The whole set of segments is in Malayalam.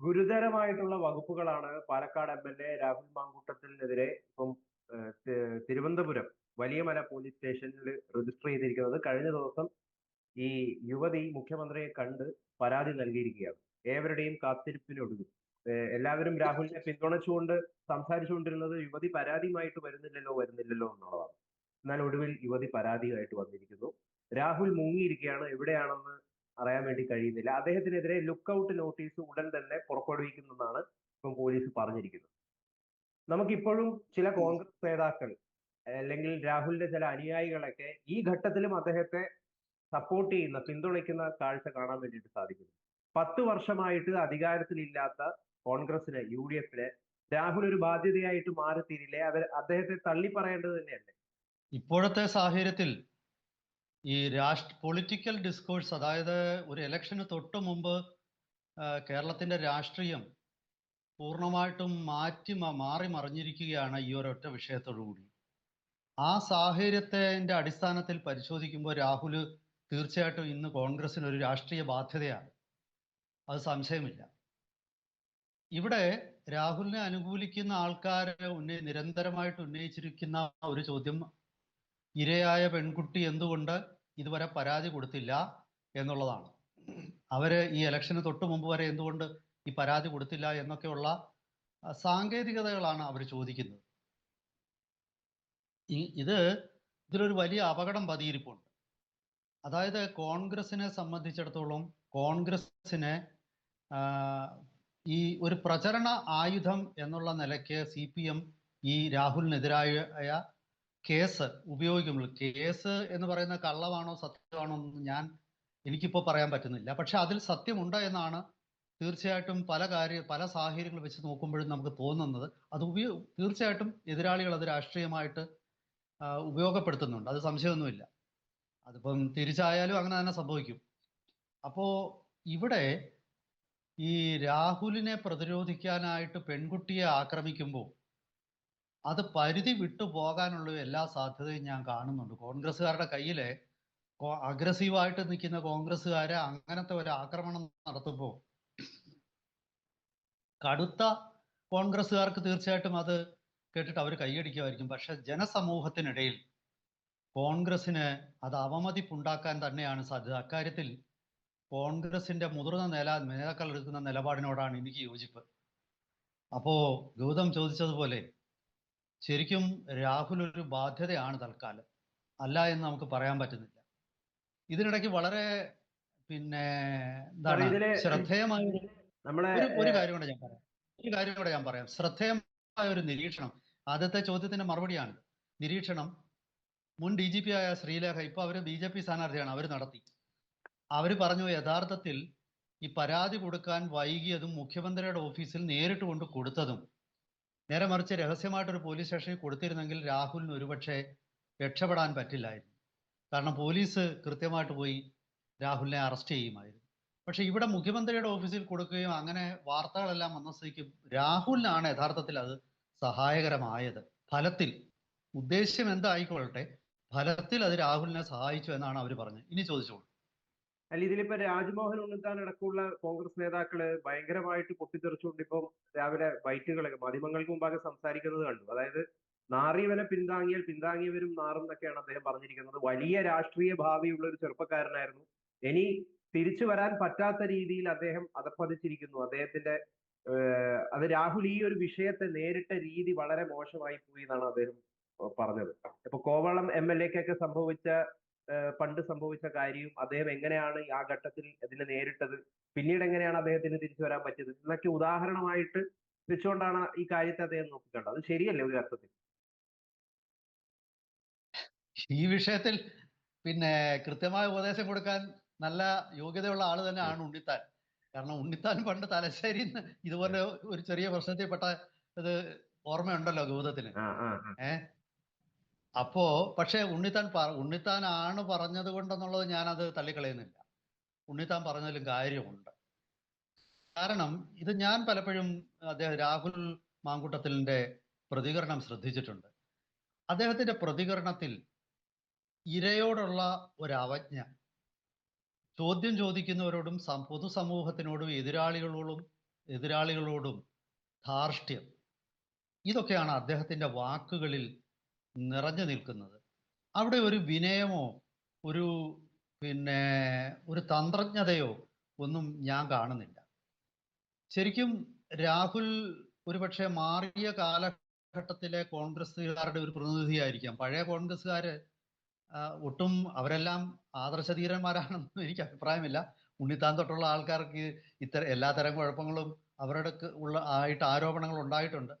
ഗുരുതരമായിട്ടുള്ള വകുപ്പുകളാണ് Palakkad M L A Rahul മാങ്കൂട്ടത്തിനെതിരെ ഇപ്പം തിരുവനന്തപുരം വലിയ മല പോലീസ് സ്റ്റേഷനിൽ രജിസ്റ്റർ ചെയ്തിരിക്കുന്നത് കഴിഞ്ഞ ദിവസം ഈ യുവതി മുഖ്യമന്ത്രിയെ കണ്ട് പരാതി നൽകിയിരിക്കുകയാണ്. ഏവരുടെയും കാത്തിരിപ്പിനൊടുവിൽ. എല്ലാവരും രാഹുലിനെ പിന്തുണച്ചുകൊണ്ട് സംസാരിച്ചുകൊണ്ടിരുന്നത് യുവതി പരാതിയുമായിട്ട് വരുന്നില്ലല്ലോ വരുന്നില്ലല്ലോ എന്നുള്ളതാണ്. എന്നാൽ ഒടുവിൽ യുവതി പരാതിയായിട്ട് വന്നിരിക്കുന്നു. രാഹുൽ മുങ്ങിയിരിക്കുകയാണ്. എവിടെയാണെന്ന് അറിയാൻ വേണ്ടി കഴിയുന്നില്ല. അദ്ദേഹത്തിനെതിരെ ലുക്ക് ഔട്ട് നോട്ടീസ് ഉടൻ തന്നെ പുറപ്പെടുവിക്കുമെന്നാണ് ഇപ്പം പോലീസ് പറഞ്ഞിരിക്കുന്നത്. നമുക്കിപ്പോഴും ചില കോൺഗ്രസ് നേതാക്കൾ അല്ലെങ്കിൽ രാഹുലിന്റെ ചില അനുയായികളൊക്കെ ഈ ഘട്ടത്തിലും അദ്ദേഹത്തെ സപ്പോർട്ട് ചെയ്യുന്ന പിന്തുണയ്ക്കുന്ന കാഴ്ച കാണാൻ വേണ്ടിയിട്ട് സാധിക്കുന്നു. പത്ത് വർഷമായിട്ട് അധികാരത്തിലില്ലാത്ത കോൺഗ്രസിന് യു ഡി എഫിന് രാഹുൽ ഒരു ബാധ്യതയായിട്ട് മാറിത്തീരില്ലേ? അവർ അദ്ദേഹത്തെ തള്ളി പറയേണ്ടത് തന്നെയല്ലേ? ഇപ്പോഴത്തെ സാഹചര്യത്തിൽ ഈ രാഷ്ട്ര പൊളിറ്റിക്കൽ ഡിസ്കോഴ്സ് അതായത് ഒരു ഇലക്ഷന് തൊട്ട് മുമ്പ് കേരളത്തിന്റെ രാഷ്ട്രീയം പൂർണമായിട്ടും മാറ്റി മാറി മറിഞ്ഞിരിക്കുകയാണ് ഈ ഒരൊറ്റ വിഷയത്തോടു കൂടി. ആ സാഹചര്യത്തിന്റെ അടിസ്ഥാനത്തിൽ പരിശോധിക്കുമ്പോൾ രാഹുൽ തീർച്ചയായിട്ടും ഇന്ന് കോൺഗ്രസിന് ഒരു രാഷ്ട്രീയ ബാധ്യതയാണ്. അത് സംശയമില്ല. ഇവിടെ രാഹുലിനെ അനുകൂലിക്കുന്ന ആൾക്കാരെ ഉന്നയി നിരന്തരമായിട്ട് ഉന്നയിച്ചിരിക്കുന്ന ഒരു ചോദ്യം ഇരയായ പെൺകുട്ടി എന്തുകൊണ്ട് ഇതുവരെ പരാതി കൊടുത്തില്ല എന്നുള്ളതാണ്. അവർ ഈ ഇലക്ഷന് തൊട്ട് മുമ്പ് വരെ എന്തുകൊണ്ട് ഈ പരാതി കൊടുത്തില്ല എന്നൊക്കെയുള്ള സാങ്കേതികതകളാണ് അവർ ചോദിക്കുന്നത്. ഇത് ഇതിലൊരു വലിയ അപകടം പതിയിരിപ്പുണ്ട്. അതായത് കോൺഗ്രസിനെ സംബന്ധിച്ചിടത്തോളം കോൺഗ്രസിനെ ഈ ഒരു പ്രചരണ ആയുധം എന്നുള്ള നിലയ്ക്ക് സി പി എം ഈ രാഹുലിനെതിരായ കേസ് ഉപയോഗിക്കുമ്പോൾ കേസ് എന്ന് പറയുന്ന കള്ളമാണോ സത്യമാണോ എന്ന് ഞാൻ എനിക്കിപ്പോൾ പറയാൻ പറ്റുന്നില്ല. പക്ഷെ അതിൽ സത്യമുണ്ട് എന്നാണ് തീർച്ചയായിട്ടും പല കാര്യ പല സാഹചര്യങ്ങൾ വെച്ച് നോക്കുമ്പോഴും നമുക്ക് തോന്നുന്നത്. അത് ഉപയോ തീർച്ചയായിട്ടും എതിരാളികൾ അത് രാഷ്ട്രീയമായിട്ട് ഉപയോഗപ്പെടുത്തുന്നുണ്ട്. അത് സംശയമൊന്നുമില്ല. അതിപ്പം തിരിച്ചായാലും അങ്ങനെ തന്നെ സംഭവിക്കും. അപ്പോ ഇവിടെ ഈ രാഹുലിനെ പ്രതിരോധിക്കാനായിട്ട് പെൺകുട്ടിയെ ആക്രമിക്കുമ്പോൾ അത് പരിധി വിട്ടു പോകാനുള്ള എല്ലാ സാധ്യതയും ഞാൻ കാണുന്നുണ്ട്. കോൺഗ്രസ്സുകാരുടെ കയ്യിലെ അഗ്രസീവായിട്ട് നിൽക്കുന്ന കോൺഗ്രസ്സുകാരെ അങ്ങനത്തെ ഒരു ആക്രമണം നടത്തുമ്പോൾ കടുത്ത കോൺഗ്രസ്സുകാർക്ക് തീർച്ചയായിട്ടും അത് കേട്ടിട്ട് അവർ കൈയടിക്കുമായിരിക്കും. പക്ഷെ ജനസമൂഹത്തിനിടയിൽ കോൺഗ്രസിന് അത് അവമതിപ്പുണ്ടാക്കാൻ തന്നെയാണ് സാധ്യത. അക്കാര്യത്തിൽ കോൺഗ്രസിന്റെ മുതിർന്ന നേല നേതാക്കൾ എടുക്കുന്ന നിലപാടിനോടാണ് എനിക്ക് യോജിപ്പ്. അപ്പോ ഗൗതം ചോദിച്ചതുപോലെ ശരിക്കും രാഹുൽ ഒരു ബാധ്യതയാണ് തൽക്കാലം. അല്ല എന്ന് നമുക്ക് പറയാൻ പറ്റുന്നില്ല. ഇതിനിടയ്ക്ക് വളരെ പിന്നെ എന്താണ് ശ്രദ്ധേയമായ ഒരു കാര്യം കൂടെ ഞാൻ പറയാം. ഒരു കാര്യം കൂടെ ഞാൻ പറയാം. ശ്രദ്ധേയമായ ഒരു നിരീക്ഷണം. ആദ്യത്തെ ചോദ്യത്തിന്റെ മറുപടിയാണ് നിരീക്ഷണം. മുൻ ഡി ജി പി ആയ ശ്രീലേഖ ഇപ്പൊ അവർ ബി ജെ പി സ്ഥാനാർത്ഥിയാണ്. അവർ നടത്തി. അവർ പറഞ്ഞു യഥാർത്ഥത്തിൽ ഈ പരാതി കൊടുക്കാൻ വൈകിയതും മുഖ്യമന്ത്രിയുടെ ഓഫീസിൽ നേരിട്ട് കൊണ്ട് കൊടുത്തതും നേരെ മറിച്ച് രഹസ്യമായിട്ടൊരു പോലീസ് സ്റ്റേഷനിൽ കൊടുത്തിരുന്നെങ്കിൽ രാഹുലിന് ഒരുപക്ഷെ രക്ഷപ്പെടാൻ പറ്റില്ലായിരുന്നു. കാരണം പോലീസ് കൃത്യമായിട്ട് പോയി രാഹുലിനെ അറസ്റ്റ് ചെയ്യുമായിരുന്നു. പക്ഷെ ഇവിടെ മുഖ്യമന്ത്രിയുടെ ഓഫീസിൽ കൊടുക്കുകയും അങ്ങനെ വാർത്തകളെല്ലാം വന്ന സ്ഥിതിക്ക് രാഹുലിനാണ് യഥാർത്ഥത്തിൽ അത് സഹായകരമായത്. ഫലത്തിൽ. ഉദ്ദേശ്യം എന്തായിക്കൊള്ളട്ടെ? ഫലത്തിൽ അത് രാഹുലിനെ സഹായിച്ചു എന്നാണ് അവർ പറഞ്ഞത്. ഇനി ചോദിച്ചോളൂ. അല്ല ഇതിലിപ്പോ രാജ്മോഹൻ ഉണ്ണിത്താൻ അടക്കമുള്ള കോൺഗ്രസ് നേതാക്കൾ ഭയങ്കരമായിട്ട് പൊട്ടിത്തെറിച്ചുകൊണ്ട് ഇപ്പം രാവിലെ ബൈറ്റുകളൊക്കെ മാധ്യമങ്ങൾക്ക് മുമ്പാകെ സംസാരിക്കുന്നത് കണ്ടു. അതായത് നാറിയവനെ പിന്താങ്ങിയാൽ പിന്താങ്ങിയവരും നാറും എന്നൊക്കെയാണ് അദ്ദേഹം പറഞ്ഞിരിക്കുന്നത്. വലിയ രാഷ്ട്രീയ ഭാവിയുള്ള ഒരു ചെറുപ്പക്കാരനായിരുന്നു. ഇനി തിരിച്ചു വരാൻ പറ്റാത്ത രീതിയിൽ അദ്ദേഹം അതപ്പതിച്ചിരിക്കുന്നു അദ്ദേഹത്തിന്റെ അത് രാഹുൽ ഈ ഒരു വിഷയത്തെ നേരിട്ട രീതി വളരെ മോശമായി പോയി എന്നാണ് അദ്ദേഹം പറഞ്ഞത്. ഇപ്പൊ കോവളം എം എൽ എക്കൊക്കെ സംഭവിച്ച പണ്ട് സംഭവിച്ച കാര്യവും അദ്ദേഹം എങ്ങനെയാണ് ആ ഘട്ടത്തിൽ അതിനെ നേരിട്ടത് പിന്നീട് എങ്ങനെയാണ് അദ്ദേഹത്തിന് തിരിച്ചു വരാൻ പറ്റിയത് എന്നൊക്കെ ഉദാഹരണമായിട്ട് വെച്ചുകൊണ്ടാണ് ഈ കാര്യത്തെ അദ്ദേഹം നോക്കിക്കണ്ടത് അത് ശരിയല്ലേ ഒരു അർത്ഥത്തിൽ? ഈ വിഷയത്തിൽ പിന്നെ കൃത്യമായ ഉപദേശം കൊടുക്കാൻ നല്ല യോഗ്യതയുള്ള ആൾ തന്നെയാണ് ഉണ്ണിത്താൻ. കാരണം ഉണ്ണിത്താൻ പണ്ട് തലശ്ശേരി ഇതുപോലെ ഒരു ചെറിയ പ്രശ്നത്തിൽപ്പെട്ട ഇത് ഓർമ്മയുണ്ടല്ലോ ഗൗതത്തിന് ആ ആ ആ. ഏ അപ്പോ പക്ഷേ ഉണ്ണിത്താൻ പറ ഉണ്ണിത്താനാണ് പറഞ്ഞത് കൊണ്ടെന്നുള്ളത് ഞാനത് തള്ളിക്കളയുന്നില്ല. ഉണ്ണിത്താൻ പറഞ്ഞതിലും കാര്യമുണ്ട്. കാരണം ഇത് ഞാൻ പലപ്പോഴും അദ്ദേഹം രാഹുൽ മാങ്കുട്ടത്തിലിന്റെ പ്രതികരണം ശ്രദ്ധിച്ചിട്ടുണ്ട്. അദ്ദേഹത്തിന്റെ പ്രതികരണത്തിൽ ഇരയോടുള്ള ഒരു അവജ്ഞ ചോദ്യം ചോദിക്കുന്നവരോടും പൊതുസമൂഹത്തിനോടും എതിരാളികളോടും എതിരാളികളോടും ധാർഷ്ട്യം ഇതൊക്കെയാണ് അദ്ദേഹത്തിന്റെ വാക്കുകളിൽ നിറഞ്ഞു നിൽക്കുന്നത്. അവിടെ ഒരു വിനയമോ ഒരു പിന്നെ ഒരു തന്ത്രജ്ഞതയോ ഒന്നും ഞാൻ കാണുന്നില്ല. ശരിക്കും രാഹുൽ ഒരുപക്ഷെ മാറിയ കാലഘട്ടത്തിലെ കോൺഗ്രസ്സുകാരുടെ ഒരു പ്രതിനിധിയായിരിക്കാം. പഴയ കോൺഗ്രസ്സുകാര് ഒട്ടും അവരെല്ലാം ആദർശധീരന്മാരാണെന്നും എനിക്ക് അഭിപ്രായമില്ല. ഉണ്ണിത്താൻ തൊട്ടുള്ള ആൾക്കാർക്ക് ഇത്തരം എല്ലാ തരം കുഴപ്പങ്ങളും അവരുടെ ഉള്ള ആയിട്ട് ആരോപണങ്ങൾ ഉണ്ടായിട്ടുണ്ട്.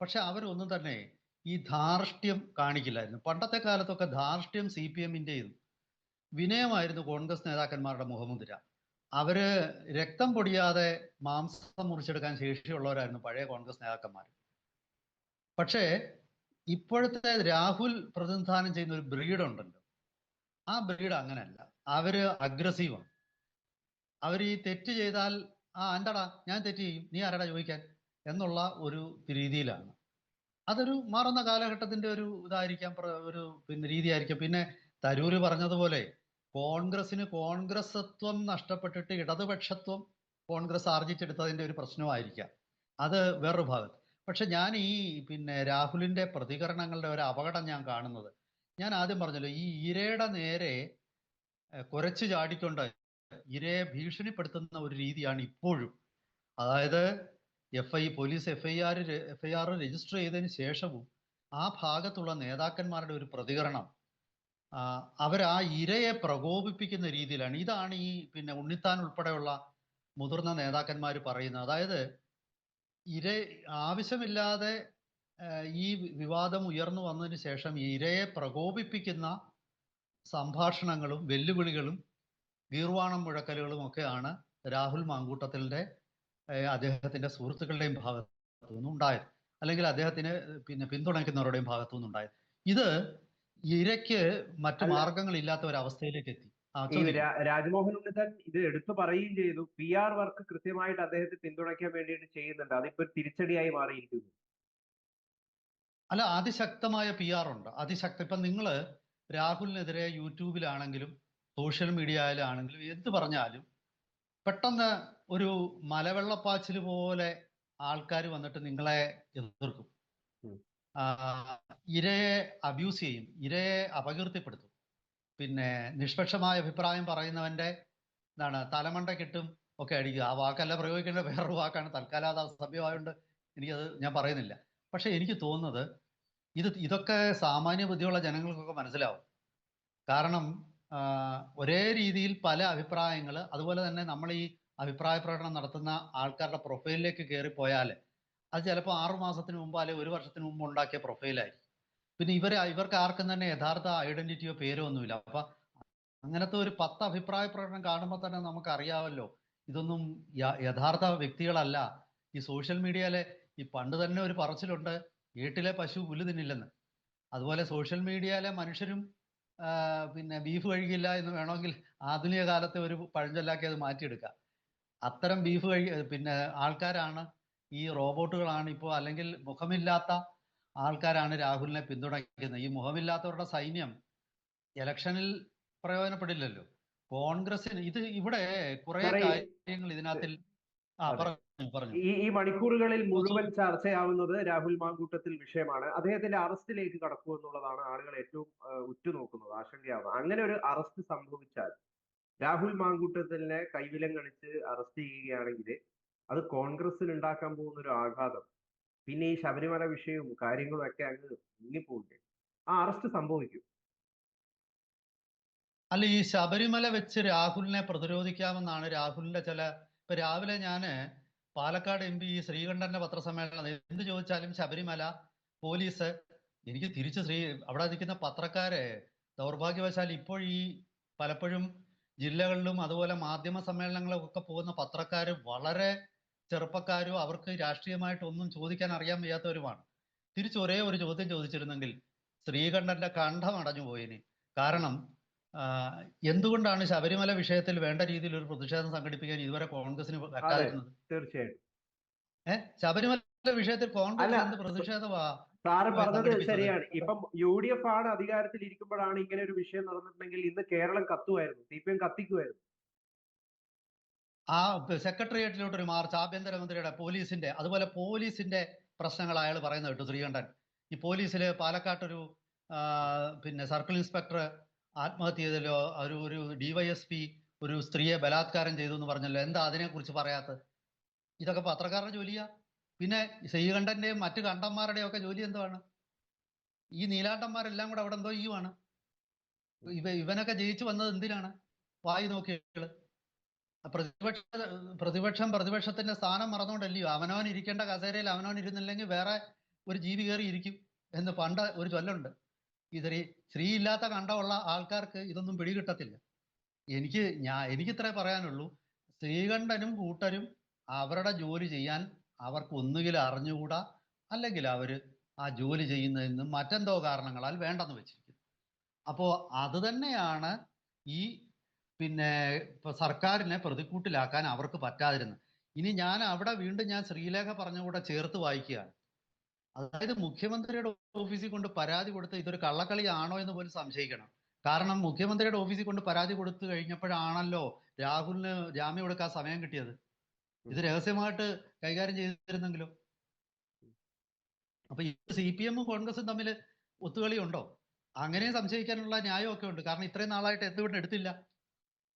പക്ഷെ അവരൊന്നും തന്നെ ഈ ധാർഷ്ട്യം കാണിക്കില്ലായിരുന്നു. പണ്ടത്തെ കാലത്തൊക്കെ ധാർഷ്ട്യം സി പി എമ്മിന്റെയും വിനയമായിരുന്നു കോൺഗ്രസ് നേതാക്കന്മാരുടെ മുഖമുദ്ര. അവർ രക്തം പൊടിയാതെ മാംസം മുറിച്ചെടുക്കാൻ ശേഷിയുള്ളവരായിരുന്നു പഴയ കോൺഗ്രസ് നേതാക്കന്മാർ പക്ഷേ ഇപ്പോഴത്തെ രാഹുൽ പ്രതിനിധാനം ചെയ്യുന്ന ഒരു ബ്രീഡ് ഉണ്ടല്ലോ. ആ ബ്രീഡ് അങ്ങനെയല്ല. അവർ അഗ്രസീവാണ്. അവർ ഈ തെറ്റ് ചെയ്താൽ ആ എന്താടാ ഞാൻ തെറ്റ് ചെയ്യും. നീ ആരാടാ ചോദിക്കാൻ? എന്നുള്ള ഒരു രീതിയിലാണ്. അതൊരു മാറുന്ന കാലഘട്ടത്തിന്റെ ഒരു ഇതായിരിക്കാം ഒരു പിന്നെ രീതിയായിരിക്കാം. പിന്നെ തരൂര് പറഞ്ഞതുപോലെ കോൺഗ്രസിന് കോൺഗ്രസത്വം നഷ്ടപ്പെട്ടിട്ട് ഇടതുപക്ഷത്വം കോൺഗ്രസ് ആർജിച്ചെടുത്തതിന്റെ ഒരു പ്രശ്നമായിരിക്കാം. അത് വേറൊരു ഭാഗത്ത്. പക്ഷെ ഞാൻ ഈ പിന്നെ രാഹുലിന്റെ പ്രതികരണങ്ങളുടെ ഒരു അപകടം ഞാൻ കാണുന്നത്. ഞാൻ ആദ്യം പറഞ്ഞല്ലോ ഈ ഇരയുടെ നേരെ കുരച്ചു ചാടിക്കൊണ്ട് ഇരയെ ഭീഷണിപ്പെടുത്തുന്ന ഒരു രീതിയാണ് ഇപ്പോഴും. അതായത് F I police F I R F I register ചെയ്തതിന് ശേഷവും ആ ഭാഗത്തുള്ള നേതാക്കന്മാരുടെ ഒരു പ്രതികരണം. അവരാ ഇരയെ പ്രകോപിപ്പിക്കുന്ന രീതിയിലാണ്. ഇതാണ് ഈ പിന്നെ ഉണ്ണിത്താൻ ഉൾപ്പെടെയുള്ള മുതിർന്ന നേതാക്കന്മാർ പറയുന്നത്. അതായത് ഇര ആവശ്യമില്ലാതെ ഈ വിവാദം ഉയർന്നു വന്നതിന് ശേഷം ഇരയെ പ്രകോപിപ്പിക്കുന്ന സംഭാഷണങ്ങളും വെല്ലുവിളികളും ഗീർവാണം മുഴക്കലുകളും ഒക്കെയാണ് രാഹുൽ മാങ്കൂട്ടത്തിന്റെ ഏഹ് അദ്ദേഹത്തിന്റെ സുഹൃത്തുക്കളുടെയും ഭാഗത്തു നിന്നും ഉണ്ടായത്. അല്ലെങ്കിൽ അദ്ദേഹത്തിന് പിന്നെ പിന്തുണയ്ക്കുന്നവരുടെയും ഭാഗത്തു നിന്നുണ്ടായത് ഇത് ഇരയ്ക്ക് മറ്റു മാർഗങ്ങൾ ഇല്ലാത്ത ഒരു അവസ്ഥയിലേക്ക് എത്തി. രാജ്മോഹൻ ഉണ്ണിത്താൻ ഇത് എടുത്തു പറയുകയും ചെയ്തു. പി ആർ വർക്ക് കൃത്യമായിട്ട് അദ്ദേഹത്തെ പിന്തുണയ്ക്കാൻ വേണ്ടിയിട്ട് ചെയ്യുന്നുണ്ട്. അതിപ്പോ തിരിച്ചടിയായി മാറിയിരിക്കുന്നു. അല്ല അതിശക്തമായ പി ആർ ഉണ്ട്. അതിശക്ത ഇപ്പൊ നിങ്ങൾ രാഹുലിനെതിരെ യൂട്യൂബിലാണെങ്കിലും സോഷ്യൽ മീഡിയയിലാണെങ്കിലും എന്ത് പറഞ്ഞാലും പെട്ടെന്ന് ഒരു മലവെള്ളപ്പാച്ചിൽ പോലെ ആൾക്കാർ വന്നിട്ട് നിങ്ങളെ എതിർക്കും. ഇരയെ അബ്യൂസ് ചെയ്യും. ഇരയെ അപകീർത്തിപ്പെടുത്തും. പിന്നെ നിഷ്പക്ഷമായ അഭിപ്രായം പറയുന്നവന്റെ എന്താണ് തലമണ്ട കിട്ടും ഒക്കെ അടിക്കുക ആ വാക്കല്ല പ്രയോഗിക്കേണ്ട വേറൊരു വാക്കാണ്. തൽക്കാലം അത് അസഭ്യമായതുകൊണ്ട് എനിക്കത് ഞാൻ പറയുന്നില്ല. പക്ഷെ എനിക്ക് തോന്നുന്നത് ഇത് ഇതൊക്കെ സാമാന്യ ബുദ്ധിയുള്ള ജനങ്ങൾക്കൊക്കെ മനസ്സിലാവും. കാരണം ഒരേ രീതിയിൽ പല അഭിപ്രായങ്ങൾ അതുപോലെ തന്നെ നമ്മൾ ഈ അഭിപ്രായ പ്രകടനം നടത്തുന്ന ആൾക്കാരുടെ പ്രൊഫൈലിലേക്ക് കയറിപ്പോയാൽ അത് ചിലപ്പോൾ ആറു മാസത്തിന് മുമ്പ് അല്ലെങ്കിൽ ഒരു വർഷത്തിന് മുമ്പ് ഉണ്ടാക്കിയ പ്രൊഫൈലായിരിക്കും പിന്നെ ഇവർ ഇവർക്ക് ആർക്കും തന്നെ യഥാർത്ഥ ഐഡന്റിറ്റിയോ പേരോ ഒന്നുമില്ല. അപ്പൊ അങ്ങനത്തെ ഒരു പത്ത് അഭിപ്രായ പ്രകടനം കാണുമ്പോൾ തന്നെ നമുക്ക് അറിയാമല്ലോ ഇതൊന്നും യഥാർത്ഥ വ്യക്തികളല്ല. ഈ സോഷ്യൽ മീഡിയയിലെ ഈ പണ്ട് തന്നെ ഒരു പറച്ചിലുണ്ട് വീട്ടിലെ പശു പുല്ല് തിന്നില്ലെന്ന്. അതുപോലെ സോഷ്യൽ മീഡിയയിലെ മനുഷ്യരും പിന്നെ ബീഫ് കഴിക്കില്ല എന്ന് വേണമെങ്കിൽ ആധുനിക കാലത്തെ ഒരു പഴഞ്ചൊല്ലാക്കി അത് മാറ്റിയെടുക്കാം. അത്തരം ബീഫ് കഴി പിന്നെ ആൾക്കാരാണ് ഈ റോബോട്ടുകളാണ് ഇപ്പോൾ അല്ലെങ്കിൽ മുഖമില്ലാത്ത ആൾക്കാരാണ് രാഹുലിനെ പിന്തുണയ്ക്കുന്നത്. ഈ മുഖമില്ലാത്തവരുടെ സൈന്യം ഇലക്ഷനിൽ പ്രയോജനപ്പെടില്ലല്ലോ. കോൺഗ്രസിന് ഇത് ഇവിടെ കുറെ കാര്യങ്ങൾ ഇതിനകത്തിൽ ആ പറഞ്ഞു പറഞ്ഞു. ഈ ഈ മണിക്കൂറുകളിൽ മുഴുവൻ ചർച്ചയാവുന്നത് രാഹുൽ മാങ്കൂട്ടത്തിൽ വിഷയമാണ്. അദ്ദേഹത്തിന്റെ അറസ്റ്റിലേക്ക് കടക്കൂ എന്നുള്ളതാണ് ആളുകൾ ഏറ്റവും ഉറ്റുനോക്കുന്നത് ആശങ്കയാവുന്നത്. അങ്ങനെ ഒരു അറസ്റ്റ് സംഭവിച്ചാൽ രാഹുൽ മാങ്കൂട്ടത്തിനെ കൈവിലം കളിച്ച് അറസ്റ്റ് ചെയ്യുകയാണെങ്കിൽ അത് കോൺഗ്രസിൽ ഉണ്ടാക്കാൻ പോകുന്ന ഒരു ആഘാതം. പിന്നെ ഈ ശബരിമല വിഷയവും കാര്യങ്ങളും ഒക്കെ അങ്ങ് മുങ്ങിപ്പോകില്ലേ ആ അറസ്റ്റ് സംഭവിക്കും. അല്ല ഈ ശബരിമല വെച്ച് രാഹുലിനെ പ്രതിരോധിക്കാമെന്നാണ് രാഹുലിന്റെ ചില ഇപ്പൊ രാവിലെ ഞാൻ പാലക്കാട് എം പി ശ്രീകണ്ഠന്റെ പത്രസമ്മേളനം എന്ത് ചോദിച്ചാലും ശബരിമല പോലീസ് എനിക്ക് തിരിച്ച് ശ്രീ അവിടെ നിൽക്കുന്ന പത്രക്കാരെ ദൗർഭാഗ്യവശാൽ ഇപ്പോൾ ഈ പലപ്പോഴും ജില്ലകളിലും അതുപോലെ മാധ്യമ സമ്മേളനങ്ങളൊക്കെ പോകുന്ന പത്രക്കാർ വളരെ ചെറുപ്പക്കാരും അവർക്ക് രാഷ്ട്രീയമായിട്ട് ഒന്നും ചോദിക്കാൻ അറിയാൻ വയ്യാത്തവരുമാണ്. തിരിച്ചു ഒരേ ഒരു ചോദ്യം ചോദിച്ചിരുന്നെങ്കിൽ ശ്രീകണ്ഠന്റെ കണ്ഠം അടഞ്ഞു പോയിന്. കാരണം എന്തുകൊണ്ടാണ് ശബരിമല വിഷയത്തിൽ വേണ്ട രീതിയിൽ ഒരു പ്രതിഷേധം സംഘടിപ്പിക്കാൻ ഇതുവരെ കോൺഗ്രസിന് തീർച്ചയായിട്ടും. ഏഹ് ശബരിമല വിഷയത്തിൽ കോൺഗ്രസ് എന്ത് പ്രതിഷേധമാ സാറ് പറഞ്ഞത് ശരിയാണ്. ഇപ്പം യു ഡി എഫ് ആണ് അധികാരത്തിൽ ഇരിക്കുമ്പോഴാണ് ഇങ്ങനെ ഒരു വിഷയം നടന്നിട്ടുണ്ടെങ്കിൽ ഇന്ന് കേരളം കത്തുമായിരുന്നു. സി പി എം കത്തിക്കുമായിരുന്നു. ആ സെക്രട്ടേറിയറ്റിലോട്ട് ഒരു മാർച്ച് ആഭ്യന്തരമന്ത്രിയുടെ പോലീസിന്റെ അതുപോലെ പോലീസിന്റെ പ്രശ്നങ്ങൾ അയാൾ പറയുന്നത് കേട്ടു ശ്രീകണ്ഠൻ. ഈ പോലീസിൽ പാലക്കാട്ടൊരു പിന്നെ സർക്കിൾ ഇൻസ്പെക്ടർ ആത്മഹത്യ ചെയ്തല്ലോ ഒരു ഒരു ഡിവൈഎസ്പി ഒരു സ്ത്രീയെ ബലാത്കാരം ചെയ്തു എന്ന് പറഞ്ഞല്ലോ. എന്താ അതിനെക്കുറിച്ച് പറയാത്തത്? ഇതൊക്കെ പത്രക്കാരുടെ ജോലിയാ? പിന്നെ ശ്രീകണ്ഠന്റെയും മറ്റു കണ്ടന്മാരുടെയും ഒക്കെ ജോലി എന്താണ് ഈ നീലാണ്ടന്മാരെല്ലാം കൂടെ അവിടെ എന്തോ ചെയ്യുവാണ്. ഇവ ഇവനൊക്കെ ജയിച്ചു വന്നത് എന്തിനാണ്? വായി നോക്കിയാൾ പ്രതിപക്ഷ പ്രതിപക്ഷം പ്രതിപക്ഷത്തിന്റെ സ്ഥാനം മറന്നുകൊണ്ടല്ലയോ? അവനവൻ ഇരിക്കേണ്ട കസേരയിൽ അവനവൻ ഇരുന്നില്ലെങ്കിൽ വേറെ ഒരു ജീവി കയറി ഇരിക്കും എന്ന് പണ്ട് ഒരു ചൊല്ലുണ്ട്. ഇതൊരു സ്ത്രീ ഇല്ലാത്ത കണ്ടമുള്ള ആൾക്കാർക്ക് ഇതൊന്നും പിടികിട്ടത്തില്ല. എനിക്ക് ഞാൻ എനിക്കിത്രേ പറയാനുള്ളൂ. ശ്രീകണ്ഠനും കൂട്ടരും അവരുടെ ജോലി ചെയ്യാൻ അവർക്ക് ഒന്നുകിൽ അറിഞ്ഞുകൂടാ അല്ലെങ്കിൽ അവർ ആ ജോലി ചെയ്യുന്നതിന് മറ്റെന്തോ കാരണങ്ങളാൽ വേണ്ടെന്ന് വെച്ചിരിക്കുന്നു. അപ്പോൾ അത് തന്നെയാണ് ഈ പിന്നെ സർക്കാരിനെ പ്രതിക്കൂട്ടിലാക്കാൻ അവർക്ക് പറ്റാതിരുന്നത്. ഇനി ഞാൻ അവിടെ വീണ്ടും ഞാൻ ശ്രീലേഖ പറഞ്ഞ കൂടെ ചേർത്ത് വായിക്കുകയാണ്. അതായത് മുഖ്യമന്ത്രിയുടെ ഓഫീസിൽ കൊണ്ട് പരാതി കൊടുത്ത് ഇതൊരു കള്ളക്കളിയാണോ എന്ന് പോലും സംശയിക്കണം. കാരണം മുഖ്യമന്ത്രിയുടെ ഓഫീസിൽ കൊണ്ട് പരാതി കൊടുത്തു കഴിഞ്ഞപ്പോഴാണല്ലോ രാഹുലിന് ജാമ്യം എടുക്കാൻ സമയം കിട്ടിയത്. ഇത് രഹസ്യമായിട്ട് കൈകാര്യം ചെയ്തിരുന്നെങ്കിലും. അപ്പൊ സി പി എമ്മും കോൺഗ്രസും തമ്മിൽ ഒത്തുകളി ഉണ്ടോ അങ്ങനെ സംശയിക്കാനുള്ള ന്യായമൊക്കെ ഉണ്ട്. കാരണം ഇത്രയും നാളായിട്ട് എന്തുകൊണ്ട് എടുത്തില്ല.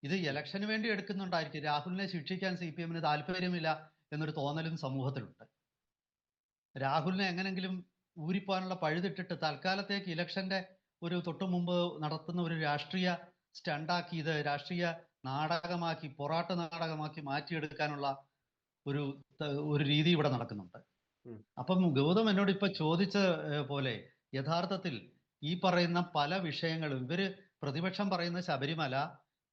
ഇത് ഇലക്ഷന് വേണ്ടി എടുക്കുന്നുണ്ടായിരിക്കും. രാഹുലിനെ ശിക്ഷിക്കാൻ സി പി എമ്മിന് താല്പര്യമില്ല എന്നൊരു തോന്നലും സമൂഹത്തിലുണ്ട്. രാഹുലിനെ എങ്ങനെങ്കിലും ഊരിപ്പോകാനുള്ള പഴുതിട്ടിട്ട് തൽക്കാലത്തേക്ക് ഇലക്ഷന്റെ ഒരു തൊട്ടു മുമ്പ് നടത്തുന്ന ഒരു രാഷ്ട്രീയ സ്റ്റണ്ടാക്കി ഇത് രാഷ്ട്രീയ നാടകമാക്കി പൊറാട്ട് നാടകമാക്കി മാറ്റിയെടുക്കാനുള്ള ഒരു ഒരു രീതി ഇവിടെ നടക്കുന്നുണ്ട്. അപ്പം ഗൗതം എന്നോട് ഇപ്പൊ ചോദിച്ച പോലെ യഥാർത്ഥത്തിൽ ഈ പറയുന്ന പല വിഷയങ്ങളും ഇവർ പ്രതിപക്ഷം പറയുന്ന ശബരിമല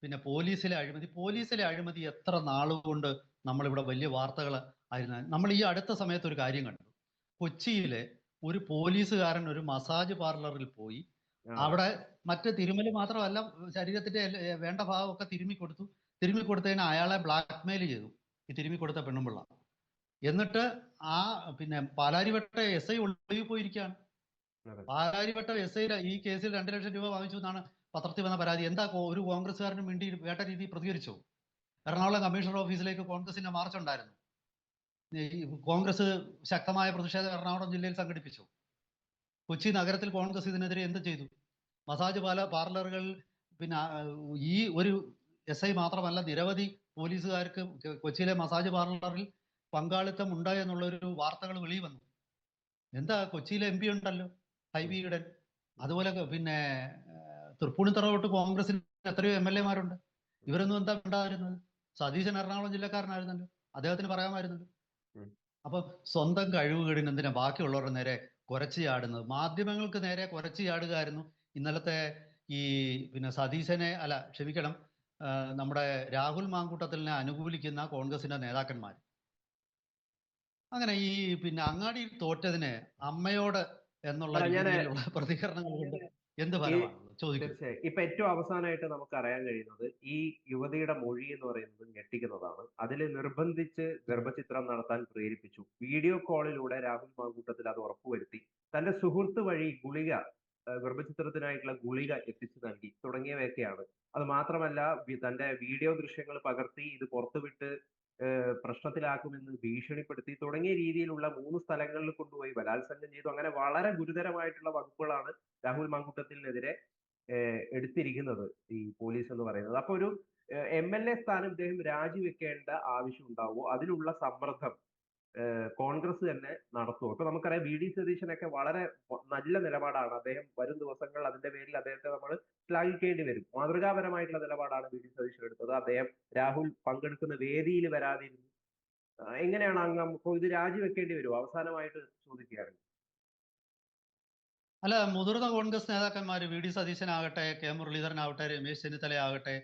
പിന്നെ പോലീസിലെ അഴിമതി പോലീസിലെ അഴിമതി എത്ര നാളുകൊണ്ട് നമ്മളിവിടെ വലിയ വാർത്തകൾ ആയിരുന്നു. നമ്മൾ ഈ അടുത്ത സമയത്ത് ഒരു കാര്യം കണ്ടു. കൊച്ചിയിലെ ഒരു പോലീസുകാരൻ ഒരു മസാജ് പാർലറിൽ പോയി. അവിടെ മറ്റ് തിരുമൽ മാത്രമല്ല ശരീരത്തിന്റെ വേണ്ട ഭാഗമൊക്കെ തിരുമ്മി കൊടുത്തു. തിരുമ്മി കൊടുത്തതിന് അയാളെ ബ്ലാക്ക്മെയിൽ ചെയ്തു. ഈ തിരുമി കൊടുത്ത പെണ്ണുമ്പിള്ള. എന്നിട്ട് ആ പിന്നെ പാലാരിവട്ട എസ് ഐ ഒളിവിൽ പോയിരിക്കുകയാണ് പാലാരിവട്ട എസ് ഐ ഈ കേസിൽ രണ്ട് ലക്ഷം രൂപ വാങ്ങിച്ചു എന്നാണ് പത്രത്തിൽ വന്ന പരാതി. എന്താ ഒരു കോൺഗ്രസ്സുകാരനും വേണ്ടി വേട്ട രീതി പ്രതികരിച്ചു? എറണാകുളം കമ്മീഷണർ ഓഫീസിലേക്ക് കോൺഗ്രസിന്റെ മാർച്ച് ഉണ്ടായിരുന്നു. കോൺഗ്രസ് ശക്തമായ പ്രതിഷേധം എറണാകുളം ജില്ലയിൽ സംഘടിപ്പിച്ചു. കൊച്ചി നഗരത്തിൽ കോൺഗ്രസ് ഇതിനെതിരെ എന്ത് ചെയ്തു? മസാജ് പാല പാർലറുകൾ പിന്നെ ഈ ഒരു എസ് ഐ മാത്രമല്ല നിരവധി പോലീസുകാർക്ക് കൊച്ചിയിലെ മസാജ് പാർലറിൽ പങ്കാളിത്തം ഉണ്ട് എന്നുള്ളൊരു വാർത്തകൾ വെളിയിൽ വന്നു. എന്താ കൊച്ചിയിലെ എം പി ഉണ്ടല്ലോ ഹൈബിയുടെ അതുപോലെ പിന്നെ തൃപ്പൂണിത്തറ തൊട്ട് കോൺഗ്രസിന് എത്രയോ എം എൽ എമാരുണ്ട് ഇവരൊന്നും എന്താ ഉണ്ടായിരുന്നത് സതീശൻ എറണാകുളം ജില്ലക്കാരനായിരുന്നല്ലോ അദ്ദേഹത്തിന് പറയാമായിരുന്നല്ലോ. അപ്പൊ സ്വന്തം കഴിവുകേടിന് എന്തിനാ ബാക്കിയുള്ളവരുടെ നേരെ കുരച്ചു ചാടുന്നത്? മാധ്യമങ്ങൾക്ക് നേരെ കുരച്ചു ചാടുകയായിരുന്നു ഇന്നലത്തെ ഈ പിന്നെ സതീശനെ അല്ല ക്ഷമിക്കണം നമ്മുടെ രാഹുൽ മാങ്കൂട്ടത്തിലിനെ അനുകൂലിക്കുന്ന കോൺഗ്രസിന്റെ നേതാക്കന്മാർ അങ്ങനെ ഈ പിന്നെ അങ്ങാടിയിൽ തോറ്റതിന് അമ്മയോട് എന്നുള്ള പ്രതികരണങ്ങൾ കൊണ്ട് എന്ത് തീർച്ചയായും. ഇപ്പൊ ഏറ്റവും അവസാനമായിട്ട് നമുക്ക് അറിയാൻ കഴിയുന്നത് ഈ യുവതിയുടെ മൊഴി എന്ന് പറയുന്നത് ഞെട്ടിക്കുന്നതാണ്. അതിൽ നിർബന്ധിച്ച് ഗർഭചിത്രം നടത്താൻ പ്രേരിപ്പിച്ചു. വീഡിയോ കോളിലൂടെ രാഹുൽ മാങ്കൂട്ടത്തിൽ അത് ഉറപ്പുവരുത്തി. തന്റെ സുഹൃത്ത് വഴി ഗുളിക ഗർഭചിത്രത്തിനായിട്ടുള്ള ഗുളിക എത്തിച്ചു നൽകി തുടങ്ങിയവയൊക്കെയാണ്. അത് മാത്രമല്ല തന്റെ വീഡിയോ ദൃശ്യങ്ങൾ പകർത്തി ഇത് പുറത്തുവിട്ട് പ്രശ്നത്തിലാക്കുമെന്ന് ഭീഷണിപ്പെടുത്തി തുടങ്ങിയ രീതിയിലുള്ള മൂന്ന് സ്ഥലങ്ങളിൽ കൊണ്ടുപോയി ബലാത്സംഗം ചെയ്തു. അങ്ങനെ വളരെ ഗുരുതരമായിട്ടുള്ള വകുപ്പുകളാണ് രാഹുൽ മാങ്കുട്ടത്തിനെതിരെ എടുത്തിരിക്കുന്നത് ഈ പോലീസ് എന്ന് പറയുന്നത്. അപ്പൊ ഒരു എം എൽ എ സ്ഥാനം ഇദ്ദേഹം രാജിവെക്കേണ്ട ആവശ്യം ഉണ്ടാവുമോ? അതിനുള്ള സമ്മർദ്ദം കോൺഗ്രസ് തന്നെ നടത്തും. ഇപ്പൊ നമുക്കറിയാം വി. ഡി. സതീശനൊക്കെ വളരെ നല്ല നിലപാടാണ്. അദ്ദേഹം വരും ദിവസങ്ങൾ അതിന്റെ പേരിൽ അദ്ദേഹത്തെ നമ്മൾ ശ്ലാഘിക്കേണ്ടി വരും. മാതൃകാപരമായിട്ടുള്ള നിലപാടാണ് വി. ഡി. സതീശൻ എടുത്തത്. അദ്ദേഹം രാഹുൽ പങ്കെടുക്കുന്ന വേദിയിൽ വരാതിരുന്നു. എങ്ങനെയാണ് അങ്ങ് നമുക്ക് ഇത് രാജിവെക്കേണ്ടി വരുമോ അവസാനമായിട്ട് ചോദിക്കുകയാണ് അല്ല മുതിർന്ന കോൺഗ്രസ് നേതാക്കന്മാർ വി. ഡി. സതീശനാകട്ടെ കെ. മുരളീധരനാവട്ടെ രമേശ് ചെന്നിത്തല ആകട്ടെ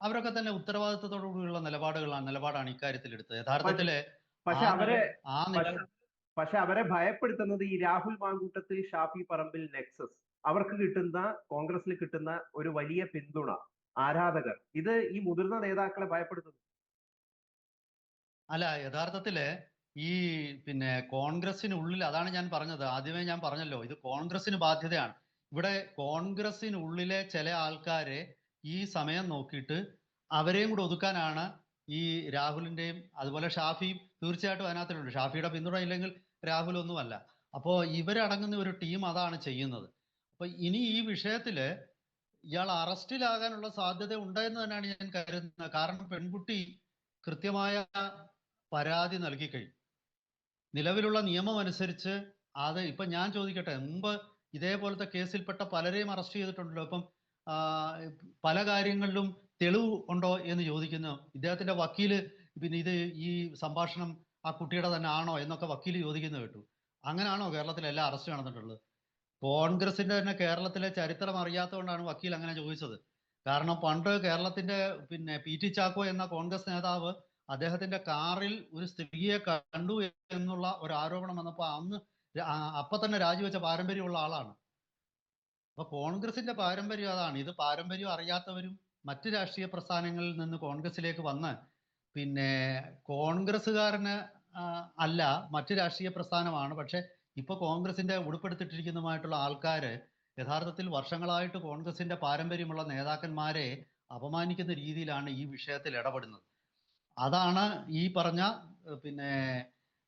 അവരൊക്കെ തന്നെ ഉത്തരവാദിത്തത്തോടു കൂടിയുള്ള നിലപാടുകളാണ് നിലപാടാണ് ഇക്കാര്യത്തിൽ എടുത്തത് യഥാർത്ഥത്തിൽ പക്ഷെ അവരെ പക്ഷെ അവരെ ഭയപ്പെടുത്തുന്നത് ഈ രാഹുൽ മാങ്കൂട്ടത്തിൽ ഷാഫി പറമ്പിൽ നെക്സസ്. അവർക്ക് കിട്ടുന്ന കോൺഗ്രസിൽ കിട്ടുന്ന ഒരു വലിയ പിന്തുണ ആരാധകർ. ഇത് ഈ മുതിർന്ന നേതാക്കളെ ഭയപ്പെടുത്തുന്നു. അല്ല യഥാർത്ഥത്തിൽ ഈ പിന്നെ കോൺഗ്രസിനുള്ളിൽ അതാണ് ഞാൻ പറഞ്ഞത് ആദ്യമേ ഞാൻ പറഞ്ഞല്ലോ ഇത് കോൺഗ്രസിന് ബാധ്യതയാണ്. ഇവിടെ കോൺഗ്രസിനുള്ളിലെ ചില ആൾക്കാരെ ഈ സമയം നോക്കിയിട്ട് അവരെയും കൂടെ ഒതുക്കാനാണ് ഈ രാഹുലിന്റെയും അതുപോലെ ഷാഫിയും തീർച്ചയായിട്ടും അതിനകത്തുണ്ട് ഷാഫിയുടെ പിന്തുണ ഇല്ലെങ്കിൽ രാഹുൽ ഒന്നുമല്ല. അപ്പോൾ ഇവരടങ്ങുന്ന ഒരു ടീം അതാണ് ചെയ്യുന്നത്. അപ്പൊ ഇനി ഈ വിഷയത്തിൽ ഇയാൾ അറസ്റ്റിലാകാനുള്ള സാധ്യത ഉണ്ടെന്ന് തന്നെയാണ് ഞാൻ കരുതുന്നത്. കാരണം പെൺകുട്ടി കൃത്യമായ പരാതി നൽകി കഴിഞ്ഞു. നിലവിലുള്ള നിയമം അനുസരിച്ച് അത് ഇപ്പൊ ഞാൻ ചോദിക്കട്ടെ മുമ്പ് ഇതേപോലത്തെ കേസിൽപ്പെട്ട പലരെയും അറസ്റ്റ് ചെയ്തിട്ടുണ്ടല്ലോ. ഇപ്പം പല കാര്യങ്ങളിലും തെളിവ് ഉണ്ടോ എന്ന് ചോദിക്കുന്നു. ഇദ്ദേഹത്തിന്റെ വക്കീൽ പിന്നെ ഇത് ഈ സംഭാഷണം ആ കുട്ടിയുടെ തന്നെ ആണോ എന്നൊക്കെ വക്കീൽ ചോദിക്കുന്നത് കേട്ടു. അങ്ങനാണോ കേരളത്തിൽ എല്ലാ അറസ്റ്റ് നടന്നിട്ടുള്ളത്? കോൺഗ്രസിന്റെ തന്നെ കേരളത്തിലെ ചരിത്രം അറിയാത്തതുകൊണ്ടാണ് വക്കീൽ അങ്ങനെ ചോദിച്ചത്. കാരണം പണ്ട് കേരളത്തിന്റെ പിന്നെ പി ടി ചാക്കോ എന്ന കോൺഗ്രസ് നേതാവ് അദ്ദേഹത്തിന്റെ കാറിൽ ഒരു സ്ത്രീയെ കണ്ടു എന്നുള്ള ഒരു ആരോപണം വന്നപ്പോൾ അന്ന് അപ്പൊ തന്നെ രാജിവെച്ച പാരമ്പര്യമുള്ള ആളാണ്. അപ്പൊ കോൺഗ്രസിന്റെ പാരമ്പര്യം അതാണ്. ഇത് പാരമ്പര്യം അറിയാത്തവരും മറ്റ് രാഷ്ട്രീയ പ്രസ്ഥാനങ്ങളിൽ നിന്ന് കോൺഗ്രസിലേക്ക് വന്ന് പിന്നെ കോൺഗ്രസ്സുകാരന് അല്ല മറ്റു രാഷ്ട്രീയ പ്രസ്ഥാനമാണ്. പക്ഷെ ഇപ്പൊ കോൺഗ്രസിന്റെ ഉൾപ്പെടുത്തിട്ടിരിക്കുന്നതുമായിട്ടുള്ള ആൾക്കാര് യഥാർത്ഥത്തിൽ വർഷങ്ങളായിട്ട് കോൺഗ്രസിന്റെ പാരമ്പര്യമുള്ള നേതാക്കന്മാരെ അപമാനിക്കുന്ന രീതിയിലാണ് ഈ വിഷയത്തിൽ ഇടപെടുന്നത്. അതാണ് ഈ പറഞ്ഞ പിന്നെ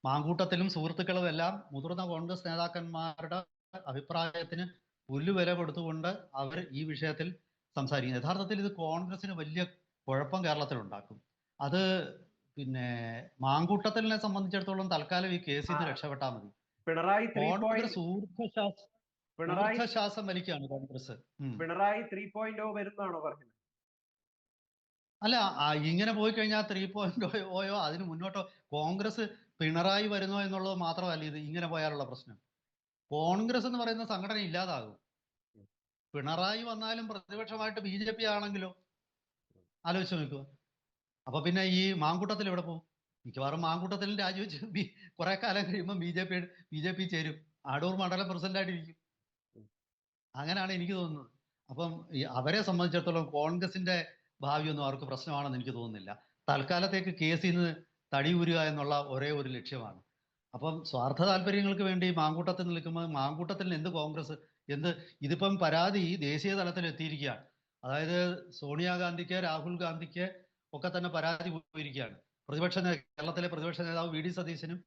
മാങ്കൂട്ടത്തിലും സുഹൃത്തുക്കളും എല്ലാം മുതിർന്ന കോൺഗ്രസ് നേതാക്കന്മാരുടെ അഭിപ്രായത്തിന് പുല്ലുവില കൊടുത്തുകൊണ്ട് അവർ ഈ വിഷയത്തിൽ സംസാരിക്കുന്നത് യഥാർത്ഥത്തിൽ ഇത് കോൺഗ്രസിന് വലിയ കുഴപ്പം കേരളത്തിൽ ഉണ്ടാക്കും അത് പിന്നെ മാങ്കൂട്ടത്തിനെ സംബന്ധിച്ചിടത്തോളം തൽക്കാലം ഈ കേസിൽ നിന്ന്. രക്ഷപ്പെട്ടാൽ മതി. പിണറായി പിണറായി ശ്വാസം വലിക്കുകയാണ് കോൺഗ്രസ്. പിണറായി ത്രീ പോയിന്റ് വരുന്നതാണോ പറയുന്നത് അല്ല ഇങ്ങനെ പോയി കഴിഞ്ഞാൽ ത്രീ പോയിന്റ് ഓയോ അതിന് മുന്നോട്ടോ? കോൺഗ്രസ് പിണറായി വരുന്നോ എന്നുള്ളത് മാത്രമല്ല ഇത് ഇങ്ങനെ പോയാലുള്ള പ്രശ്നം. കോൺഗ്രസ് എന്ന് പറയുന്ന സംഘടന ഇല്ലാതാകും. പിണറായി വന്നാലും പ്രതിപക്ഷമായിട്ട് ബി ജെ പി ആണെങ്കിലോ? ആലോചിച്ച് നോക്കുക അപ്പൊ പിന്നെ ഈ മാങ്കൂട്ടത്തിൽ എവിടെ പോകും മിക്കവാറും മാങ്കൂട്ടത്തിൽ രാജിവെച്ച് കുറെ കാലം കഴിയുമ്പോൾ B J P B J P ചേരും. ആടൂർ മണ്ഡലം പ്രസിഡന്റ് ആയിട്ടിരിക്കും. അങ്ങനെയാണ് എനിക്ക് തോന്നുന്നത്. അപ്പം അവരെ സംബന്ധിച്ചിടത്തോളം കോൺഗ്രസിന്റെ ഭാവിയൊന്നും അവർക്ക് പ്രശ്നമാണെന്ന് എനിക്ക് തോന്നുന്നില്ല. തൽക്കാലത്തേക്ക് കേസിൽ നിന്ന് തടി ഊരുക എന്നുള്ള ഒരേ ഒരു ലക്ഷ്യമാണ്. അപ്പം സ്വാർത്ഥ താല്പര്യങ്ങൾക്ക് വേണ്ടി മാങ്കൂട്ടത്തിൽ നിൽക്കുമ്പോൾ മാങ്കൂട്ടത്തിൽ എന്ത് കോൺഗ്രസ്? എന്ത്? ഇതിപ്പം പരാതി ദേശീയ തലത്തിൽ എത്തിയിരിക്കുകയാണ്. അതായത് സോണിയാഗാന്ധിക്ക് രാഹുൽ ഗാന്ധിക്ക് ഒക്കെ തന്നെ പരാതി പോയിരിക്കുകയാണ്. പ്രതിപക്ഷ കേരളത്തിലെ പ്രതിപക്ഷ നേതാവ് വി. ഡി. സതീശനും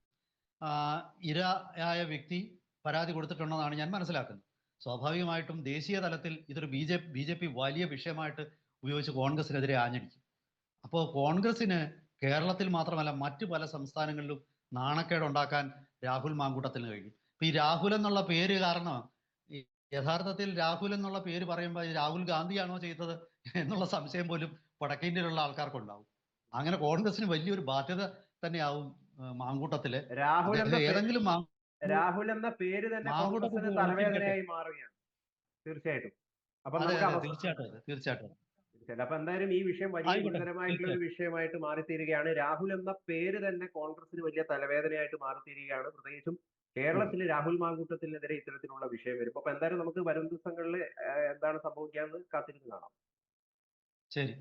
ഇര ഇരയായ വ്യക്തി പരാതി കൊടുത്തിട്ടുണ്ടെന്നാണ് ഞാൻ മനസ്സിലാക്കുന്നത്. സ്വാഭാവികമായിട്ടും ദേശീയ തലത്തിൽ ഇതൊരു B J B J P വലിയ വിഷയമായിട്ട് ഉപയോഗിച്ച് കോൺഗ്രസിനെതിരെ ആഞ്ഞടിക്കും. അപ്പോൾ കോൺഗ്രസിന് കേരളത്തിൽ മാത്രമല്ല മറ്റു പല സംസ്ഥാനങ്ങളിലും നാണക്കേട് ഉണ്ടാക്കാൻ രാഹുൽ മാങ്കൂട്ടത്തിന് കഴിയും. ഇപ്പൊ ഈ രാഹുൽ എന്നുള്ള പേര് കാരണം യഥാർത്ഥത്തിൽ രാഹുൽ എന്നുള്ള പേര് പറയുമ്പോൾ രാഹുൽ ഗാന്ധിയാണോ ചെയ്തത് എന്നുള്ള സംശയം പോലും വടക്കേന്ത്യയിലുള്ള ആൾക്കാർക്കുണ്ടാവും. അങ്ങനെ കോൺഗ്രസിന് വലിയൊരു ബാധ്യത തന്നെയാവും മാങ്കൂട്ടത്തിൽ. രാഹുൽ ഏതെങ്കിലും രാഹുൽ എന്ന പേര് തന്നെ കോൺഗ്രസിന് തലവേദനയായി മാറുകയാണ്. തീർച്ചയായിട്ടും. അപ്പൊ തീർച്ചയായിട്ടും തീർച്ചയായിട്ടും. അപ്പൊ എന്തായാലും ഈ വിഷയം വലിയ ഗുരുതരമായിട്ടുള്ള ഒരു വിഷയമായിട്ട് മാറിത്തീരുകയാണ്. രാഹുൽ എന്ന പേര് തന്നെ കോൺഗ്രസിന് വലിയ തലവേദനയായിട്ട് മാറിത്തീരുകയാണ്. പ്രത്യേകിച്ചും കേരളത്തിൽ രാഹുൽ മാങ്കൂട്ടത്തിനെതിരെ ഇത്തരത്തിലുള്ള വിഷയം വരും. അപ്പൊ എന്തായാലും നമുക്ക് വരും ദിവസങ്ങളിൽ എന്താണ് സംഭവിക്കാന്ന് കാത്തിരുന്ന് കാണാം. ശരി.